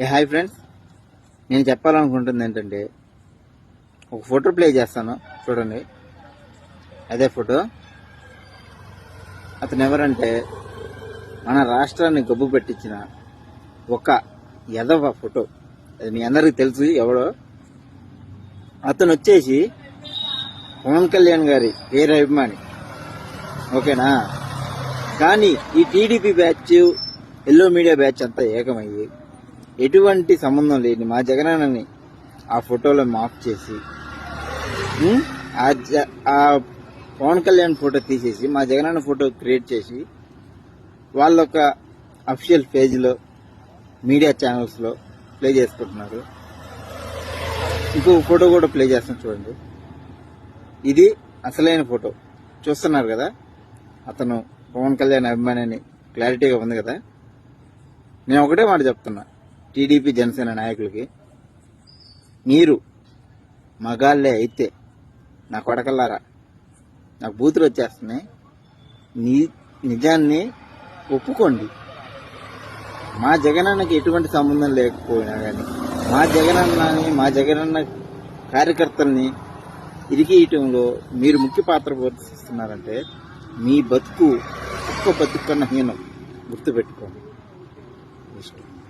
ఏ hi friends. నేను చెప్పాలనుకుంటుంది ఏంటంటే ఒక ఫోటో ప్లే చేస్తాను చూడండి. అదే ఫోటో. అతను ఎవరంటే మన రాష్ట్రాన్ని గబ్బు పెట్టించిన ఒక ఎదవ ఫోటో. అది మీ అందరికీ తెలుసు ఎవడో. అతను వచ్చేసి పవన్ కళ్యాణ్ గారి పేరు అభిమాని. ఓకేనా? కానీ ఈ TDP batch yellow media batch అంతా ఏకమయ్యి ఎటువంటి సంబంధం లేని మా జగనన్నని ఆ ఫోటోలో మాఫ్ చేసి ఆ జ- ఆ పవన్ కళ్యాణ్ ఫోటో తీసేసి మా జగనన్న ఫోటో క్రియేట్ చేసి వాళ్ళొక అఫీషియల్ పేజ్లో మీడియా ఛానల్స్లో ప్లే చేసుకుంటున్నారు. ఇంకో ఫోటో కూడా ప్లే చేస్తాను చూడండి. ఇది అసలైన ఫోటో. చూస్తున్నారు కదా? అతను పవన్ కళ్యాణ్ అభిమాని క్లారిటీగా ఉంది కదా? నేను ఒకటే మాట చెప్తున్నా. టీడీపీ జనసేన నాయకులకి మీరు మగాళ్ళే అయితే నా కొడకల్లారా? నాకు బూతులు వచ్చేస్తున్నాయి. నీ నిజాన్ని ఒప్పుకోండి. మా జగనన్నకి ఎటువంటి సంబంధం లేకపోయినా కానీ మా జగనన్నని మా జగనన్న కార్యకర్తల్ని ఇరికియటంలో మీరు ముఖ్య పాత్ర పోషిస్తున్నారంటే మీ బతుకు ఒక్క బతుకు కన్నా హీనం. గుర్తుపెట్టుకోండి. ఇష్టం.